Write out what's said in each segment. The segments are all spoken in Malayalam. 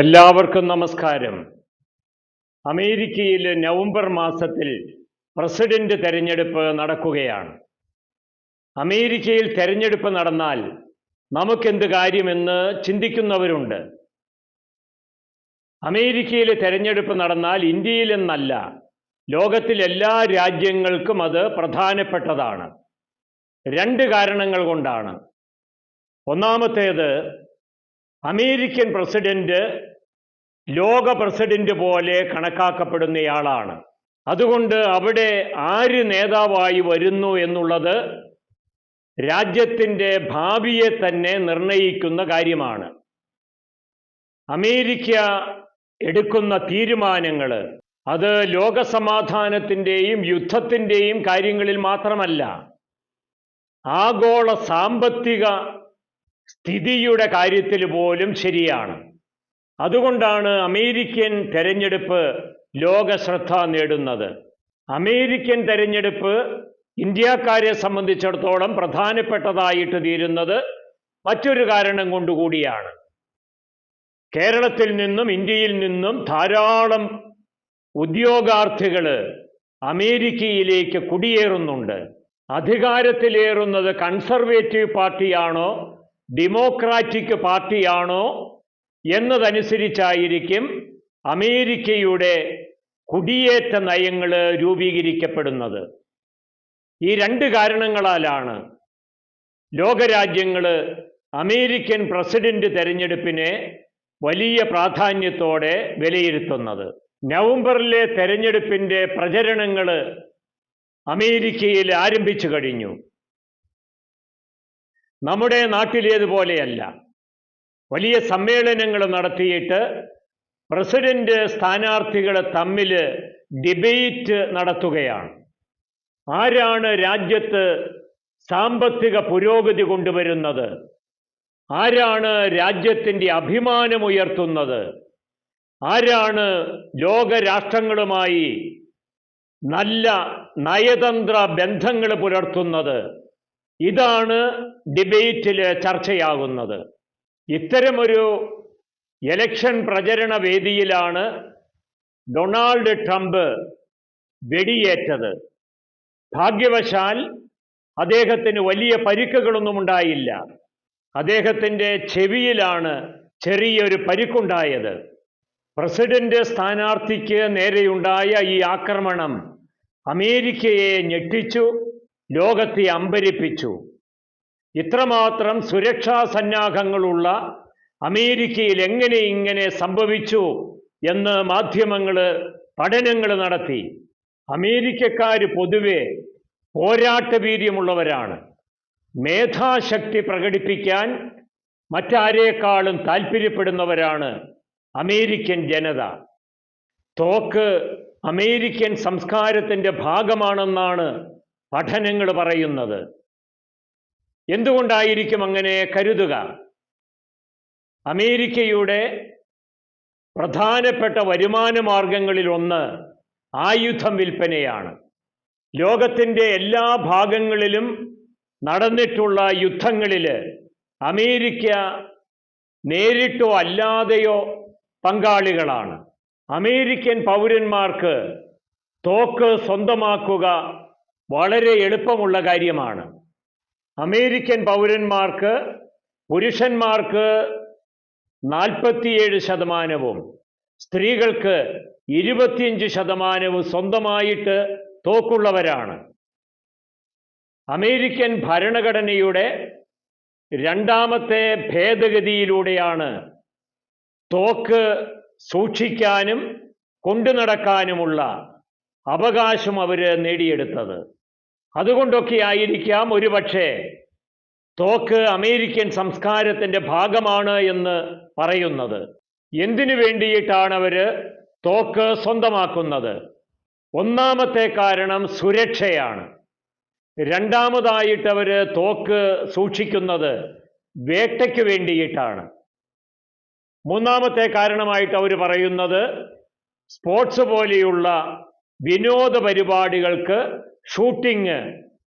എല്ലാവർക്കും നമസ്കാരം. അമേരിക്കയിൽ നവംബർ മാസത്തിൽ പ്രസിഡന്റ് തെരഞ്ഞെടുപ്പ് നടക്കുകയാണ്. അമേരിക്കയിൽ തെരഞ്ഞെടുപ്പ് നടന്നാൽ നമുക്കെന്ത് കാര്യമെന്ന് ചിന്തിക്കുന്നവരുണ്ട്. അമേരിക്കയിലെ തെരഞ്ഞെടുപ്പ് നടന്നാൽ ഇന്ത്യയിലെന്നല്ല എല്ലാ രാജ്യങ്ങൾക്കും അത് പ്രധാനപ്പെട്ടതാണ്. രണ്ട് കാരണങ്ങൾ കൊണ്ടാണ്. ഒന്നാമത്തേത് അമേരിക്കൻ പ്രസിഡന്റ് ലോക പ്രസിഡന്റ് പോലെ കണക്കാക്കപ്പെടുന്നയാളാണ്. അതുകൊണ്ട് അവിടെ ആര് നേതാവായി വരുന്നു എന്നുള്ളത് രാജ്യത്തിന്റെ ഭാവിയെ തന്നെ നിർണയിക്കുന്ന കാര്യമാണ്. അമേരിക്ക എടുക്കുന്ന തീരുമാനങ്ങൾ അത് ലോകസമാധാനത്തിന്റെയും യുദ്ധത്തിന്റെയും കാര്യങ്ങളിൽ മാത്രമല്ല ആഗോള സാമ്പത്തിക സ്ഥിതിയുടെ കാര്യത്തിൽ പോലും ശരിയാണ്. അതുകൊണ്ടാണ് അമേരിക്കൻ തെരഞ്ഞെടുപ്പ് ലോക ശ്രദ്ധ നേടുന്നത്. അമേരിക്കൻ തെരഞ്ഞെടുപ്പ് ഇന്ത്യക്കാരെ സംബന്ധിച്ചിടത്തോളം പ്രധാനപ്പെട്ടതായിട്ട് തീരുന്നത് മറ്റൊരു കാരണം കൊണ്ടുകൂടിയാണ്. കേരളത്തിൽ നിന്നും ഇന്ത്യയിൽ നിന്നും ധാരാളം ഉദ്യോഗാർത്ഥികൾ അമേരിക്കയിലേക്ക് കുടിയേറുന്നുണ്ട്. അധികാരത്തിലേറുന്നത് കൺസർവേറ്റീവ് പാർട്ടിയാണോ ഡെമോക്രാറ്റിക് പാർട്ടിയാണോ എന്നതനുസരിച്ചായിരിക്കും അമേരിക്കയുടെ കുടിയേറ്റ നയങ്ങൾ രൂപീകരിക്കപ്പെടുന്നത്. ഈ രണ്ട് കാരണങ്ങളാലാണ് ലോകരാജ്യങ്ങൾ അമേരിക്കൻ പ്രസിഡന്റ് തെരഞ്ഞെടുപ്പിനെ വലിയ പ്രാധാന്യത്തോടെ വിലയിരുത്തുന്നത്. നവംബറിലെ തെരഞ്ഞെടുപ്പിന്റെ പ്രചരണങ്ങൾ അമേരിക്കയിൽ ആരംഭിച്ചു കഴിഞ്ഞു. നമ്മുടെ നാട്ടിലേതുപോലെയല്ല. വലിയ സമ്മേളനങ്ങൾ നടത്തിയിട്ട് പ്രസിഡന്റ് സ്ഥാനാർത്ഥികൾ തമ്മിൽ ഡിബേറ്റ് നടത്തുകയാണ്. ആരാണ് രാജ്യത്ത് സാമ്പത്തിക പുരോഗതി കൊണ്ടുവരുന്നത്? ആരാണ് രാജ്യത്തിന്റെ അഭിമാനമുയർത്തുന്നത് ആരാണ് ലോകരാഷ്ട്രങ്ങളുമായി നല്ല നയതന്ത്ര ബന്ധങ്ങൾ പുലർത്തുന്നത്? ഇതാണ് ഡിബേറ്റിൽ ചർച്ചയാകുന്നത് ഇത്തരമൊരു എലക്ഷൻ പ്രചരണ വേദിയിലാണ് ഡൊണാൾഡ് ട്രംപ് വെടിയേറ്റത്. ഭാഗ്യവശാൽ അദ്ദേഹത്തിന് വലിയ പരിക്കുകളൊന്നും ഉണ്ടായില്ല. അദ്ദേഹത്തിന്റെ ചെവിയിലാണ് ചെറിയൊരു പരിക്കുണ്ടായത്. പ്രസിഡന്റ് സ്ഥാനാർത്ഥിക്ക് നേരെയുണ്ടായ ഈ ആക്രമണം അമേരിക്കയെ ഞെട്ടിച്ചു. ലോകത്തെ അമ്പരിപ്പിച്ചു. ഇത്രമാത്രം സുരക്ഷാ സന്നാഹങ്ങളുള്ള അമേരിക്കയിൽ എങ്ങനെ ഇങ്ങനെ സംഭവിച്ചു എന്ന് മാധ്യമങ്ങൾ പഠനങ്ങൾ നടത്തി. അമേരിക്കക്കാർ പൊതുവെ പോരാട്ട വീര്യമുള്ളവരാണ് മേധാശക്തി പ്രകടിപ്പിക്കാൻ മറ്റാരേക്കാളും താല്പര്യപ്പെടുന്നവരാണ് അമേരിക്കൻ ജനത. തോക്ക് അമേരിക്കൻ സംസ്കാരത്തിന്റെ ഭാഗമാണെന്നാണ് പഠനങ്ങൾ പറയുന്നത്. എന്തുകൊണ്ടായിരിക്കും അങ്ങനെ? കരുതുക. അമേരിക്കയുടെ പ്രധാനപ്പെട്ട വരുമാന മാർഗങ്ങളിൽ ഒന്ന് ആയുധം വിൽപ്പനയാണ്. ലോകത്തിന്റെ എല്ലാ ഭാഗങ്ങളിലും നടന്നിട്ടുള്ള യുദ്ധങ്ങളിൽ അമേരിക്ക നേരിട്ടോ അല്ലാതെയോ പങ്കാളികളാണ്. അമേരിക്കൻ പൗരന്മാർക്ക് തോക്ക് സ്വന്തമാക്കുക വളരെ എളുപ്പമുള്ള കാര്യമാണ്. അമേരിക്കൻ പൗരന്മാർക്ക് പുരുഷന്മാർക്ക് നാൽപ്പത്തിയേഴ് ശതമാനവും സ്ത്രീകൾക്ക് ഇരുപത്തിയഞ്ച് ശതമാനവും സ്വന്തമായിട്ട് തോക്കുള്ളവരാണ്. അമേരിക്കൻ ഭരണഘടനയുടെ രണ്ടാമത്തെ ഭേദഗതിയിലൂടെയാണ് തോക്ക് സൂക്ഷിക്കാനും കൊണ്ടു നടക്കാനുമുള്ള അവകാശം അവർ നേടിയെടുത്തത്. അതുകൊണ്ടൊക്കെ ആയിരിക്കാം ഒരുപക്ഷെ തോക്ക് അമേരിക്കൻ സംസ്കാരത്തിന്റെ ഭാഗമാണ് എന്ന് പറയുന്നത്. എന്തിനു വേണ്ടിയിട്ടാണ് അവർ തോക്ക് സ്വന്തമാക്കുന്നത്? ഒന്നാമത്തെ കാരണം സുരക്ഷയാണ്. രണ്ടാമതായിട്ട് അവർ തോക്ക് സൂക്ഷിക്കുന്നത് വേട്ടയ്ക്ക് വേണ്ടിയിട്ടാണ്. മൂന്നാമത്തെ കാരണമായിട്ട് അവർ പറയുന്നത് സ്പോർട്സ് പോലെയുള്ള വിനോദ പരിപാടികൾക്ക് ഷൂട്ടിംഗ്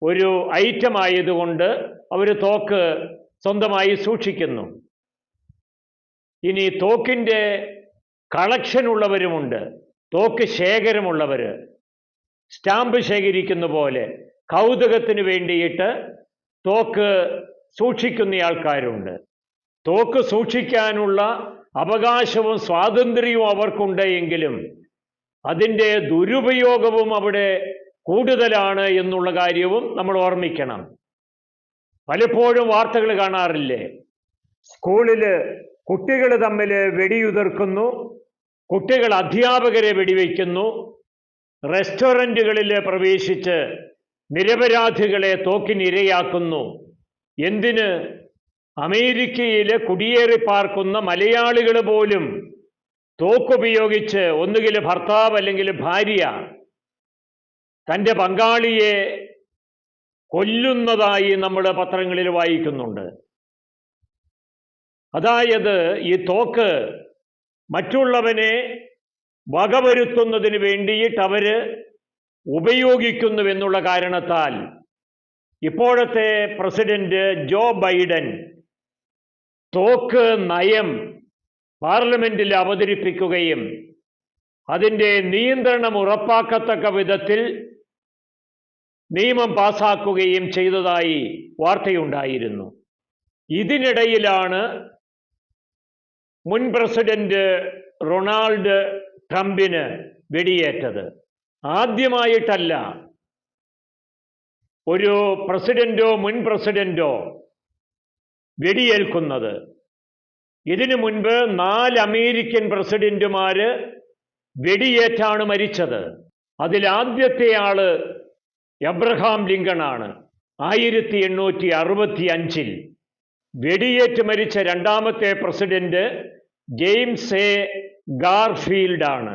ഒരു ഐറ്റം ആയതുകൊണ്ട് അവർ തോക്ക് സ്വന്തമായി സൂക്ഷിക്കുന്നു. ഇനി തോക്കിന്റെ കളക്ഷൻ ഉള്ളവരുമുണ്ട് തോക്ക് ശേഖരമുള്ളവർ സ്റ്റാമ്പ് ശേഖരിക്കുന്ന പോലെ കൗതുകത്തിന് വേണ്ടിയിട്ട് തോക്ക് സൂക്ഷിക്കുന്ന ആൾക്കാരുണ്ട്. തോക്ക് സൂക്ഷിക്കാനുള്ള അവകാശവും സ്വാതന്ത്ര്യവും അവർക്കുണ്ട് എങ്കിലും അതിന്റെ ദുരുപയോഗവും അവിടെ കൂടുതലാണ് എന്നുള്ള കാര്യവും നമ്മൾ ഓർമ്മിക്കണം. പലപ്പോഴും വാർത്തകൾ കാണാറില്ലേ? സ്കൂളിൽ കുട്ടികൾ തമ്മിൽ വെടിയുതിർക്കുന്നു കുട്ടികൾ അധ്യാപകരെ വെടിവെക്കുന്നു റെസ്റ്റോറന്റുകളിൽ പ്രവേശിച്ച് നിരപരാധികളെ തോക്കിനിരയാക്കുന്നു. എന്തിന്? അമേരിക്കയിൽ കുടിയേറി പാർക്കുന്ന മലയാളികൾ പോലും തോക്കുപയോഗിച്ച് ഒന്നുകിൽ ഭർത്താവ് അല്ലെങ്കിൽ ഭാര്യ തന്റെ പങ്കാളിയെ കൊല്ലുന്നതായി നമ്മുടെ പത്രങ്ങളിൽ വായിക്കുന്നുണ്ട്. അതായത് ഈ തോക്ക് മറ്റുള്ളവനെ വകവരുത്തുന്നതിന് വേണ്ടിയിട്ട് അവർ ഉപയോഗിക്കുന്നുവെന്നുള്ള കാരണത്താൽ ഇപ്പോഴത്തെ പ്രസിഡന്റ് ജോ ബൈഡൻ തോക്ക് നയം പാർലമെന്റിൽ അവതരിപ്പിക്കുകയും അതിന്റെ നിയന്ത്രണം ഉറപ്പാക്കത്തക്ക വിധത്തിൽ നിയമം പാസാക്കുകയും ചെയ്തതായി വാർത്തയുണ്ടായിരുന്നു. ഇതിനിടയിലാണ് മുൻ പ്രസിഡന്റ് റൊണാൾഡ് ട്രംപിന് വെടിയേറ്റത്. ആദ്യമായിട്ടല്ല ഒരു പ്രസിഡന്റോ മുൻ പ്രസിഡന്റോ വെടിയേൽക്കുന്നത്. ഇതിനു മുൻപ് നാല് അമേരിക്കൻ പ്രസിഡന്റുമാര് വെടിയേറ്റാണ് മരിച്ചത്. അതിൽ ആദ്യത്തെ ആൾ എബ്രഹാം ലിങ്കൺ ആണ് ആയിരത്തി എണ്ണൂറ്റി അറുപത്തി അഞ്ചിൽ വെടിയേറ്റ് മരിച്ച രണ്ടാമത്തെ പ്രസിഡന്റ് ജെയിംസ് എ. ഗാർഫീൽഡ് ആണ്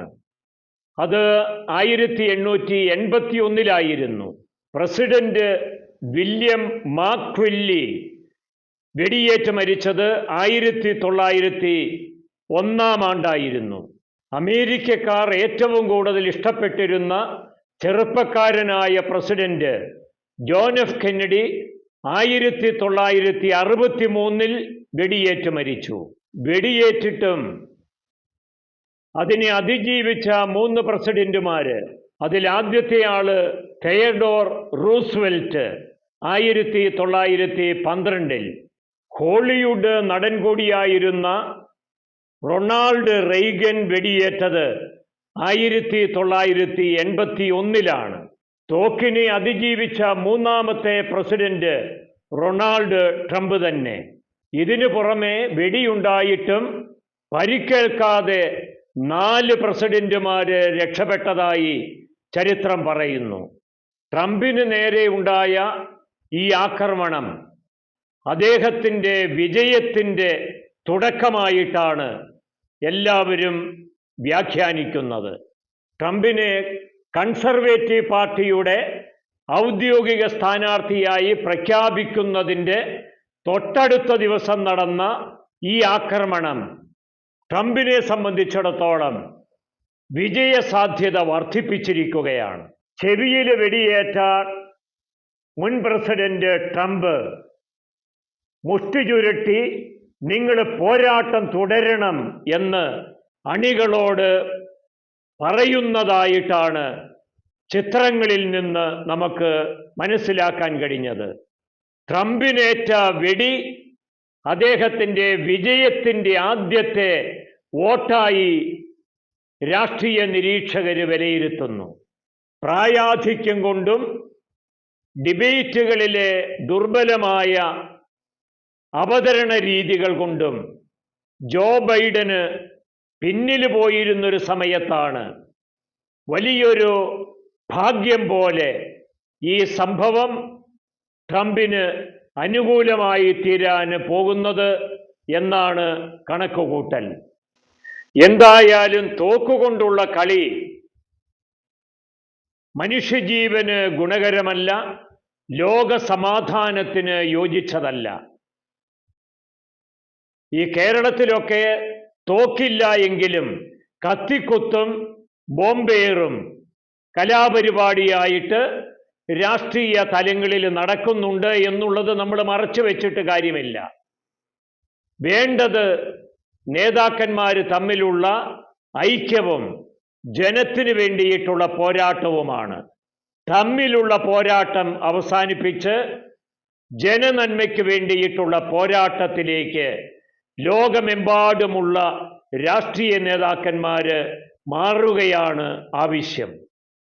അത് ആയിരത്തി എണ്ണൂറ്റി എൺപത്തി ഒന്നിലായിരുന്നു പ്രസിഡന്റ് വില്യം മാക്വില്ലി വെടിയേറ്റ് മരിച്ചത് ആയിരത്തി തൊള്ളായിരത്തി ഒന്നാം ആണ്ടായിരുന്നു. അമേരിക്കക്കാർ ഏറ്റവും കൂടുതൽ ഇഷ്ടപ്പെട്ടിരുന്ന ചെറുപ്പക്കാരനായ പ്രസിഡന്റ് ജോൺ എഫ് കെന്നഡി ആയിരത്തി തൊള്ളായിരത്തി അറുപത്തി മൂന്നിൽ വെടിയേറ്റ് മരിച്ചു. വെടിയേറ്റിട്ടും അതിനെ അതിജീവിച്ച മൂന്ന് പ്രസിഡന്റുമാര് അതിൽ ആദ്യത്തെ ആൾ തെയഡോർ റൂസ്വെൽറ്റ് ആയിരത്തി തൊള്ളായിരത്തി പന്ത്രണ്ടിൽ ഹോളിവുഡ് നടൻ കൂടിയായിരുന്ന റൊണാൾഡ് റെയ്ഗൻ വെടിയേറ്റത് ആയിരത്തി തൊള്ളായിരത്തി എൺപത്തി ഒന്നിലാണ് തോക്കിനെ അതിജീവിച്ച മൂന്നാമത്തെ പ്രസിഡന്റ് റൊണാൾഡ് ട്രംപ് തന്നെ. ഇതിനു പുറമെ വെടിയുണ്ടായിട്ടും പരിക്കേൽക്കാതെ നാല് പ്രസിഡന്റുമാര് രക്ഷപ്പെട്ടതായി ചരിത്രം പറയുന്നു. ട്രംപിന് നേരെ ഉണ്ടായ ഈ ആക്രമണം അദ്ദേഹത്തിന്റെ വിജയത്തിന്റെ തുടക്കമായിട്ടാണ് എല്ലാവരും വ്യാഖ്യാനിക്കുന്നത്. ട്രംപിനെ കൺസർവേറ്റീവ് പാർട്ടിയുടെ ഔദ്യോഗിക സ്ഥാനാർത്ഥിയായി പ്രഖ്യാപിക്കുന്നതിന്റെ തൊട്ടടുത്ത ദിവസം നടന്ന ഈ ആക്രമണം ട്രംപിനെ സംബന്ധിച്ചിടത്തോളം വിജയസാധ്യത വർദ്ധിപ്പിച്ചിരിക്കുകയാണ്. ചെവിയിൽ വെടിയേറ്റ മുൻ പ്രസിഡന്റ് ട്രംപ് മുഷ്ടി ചുരുട്ടി നിങ്ങൾ പോരാട്ടം തുടരണം എന്ന് അണികളോട് പറയുന്നതായിട്ടാണ് ചിത്രങ്ങളിൽ നിന്ന് നമുക്ക് മനസ്സിലാക്കാൻ കഴിഞ്ഞത്. ട്രംപിനേറ്റ വെടി അദ്ദേഹത്തിന്റെ വിജയത്തിന്റെ ആദ്യത്തെ വോട്ടായി രാഷ്ട്രീയ നിരീക്ഷകർ വിലയിരുത്തുന്നു. പ്രായാധിക്യം കൊണ്ടും ഡിബേറ്റുകളിലെ ദുർബലമായ അവതരണ രീതികൾ കൊണ്ടും ജോ ബൈഡന് പിന്നിൽ പോയിരുന്നൊരു സമയത്താണ് വലിയൊരു ഭാഗ്യം പോലെ ഈ സംഭവം ട്രംപിന് അനുകൂലമായി തീരാൻ പോകുന്നത് എന്നാണ് കണക്കുകൂട്ടൽ. എന്തായാലും തോക്കുകൊണ്ടുള്ള കളി മനുഷ്യജീവന് ഗുണകരമല്ല ലോക സമാധാനത്തിന് യോജിച്ചതല്ല. ഈ കേരളത്തിലൊക്കെ തോക്കില്ല എങ്കിലും കത്തിക്കുത്തും ബോംബേറും കലാപരിപാടിയായിട്ട് രാഷ്ട്രീയ തലങ്ങളിൽ നടക്കുന്നുണ്ട് എന്നുള്ളത് നമ്മൾ മറച്ചു വെച്ചിട്ട് കാര്യമില്ല. വേണ്ടത് നേതാക്കന്മാർ തമ്മിലുള്ള ഐക്യവും ജനത്തിന് വേണ്ടിയിട്ടുള്ള പോരാട്ടവുമാണ്. തമ്മിലുള്ള പോരാട്ടം അവസാനിപ്പിച്ച് ജനനന്മയ്ക്ക് വേണ്ടിയിട്ടുള്ള പോരാട്ടത്തിലേക്ക് ലോകമെമ്പാടുമുള്ള രാഷ്ട്രീയ നേതാക്കന്മാര് മാറുകയാണ് ആവശ്യം.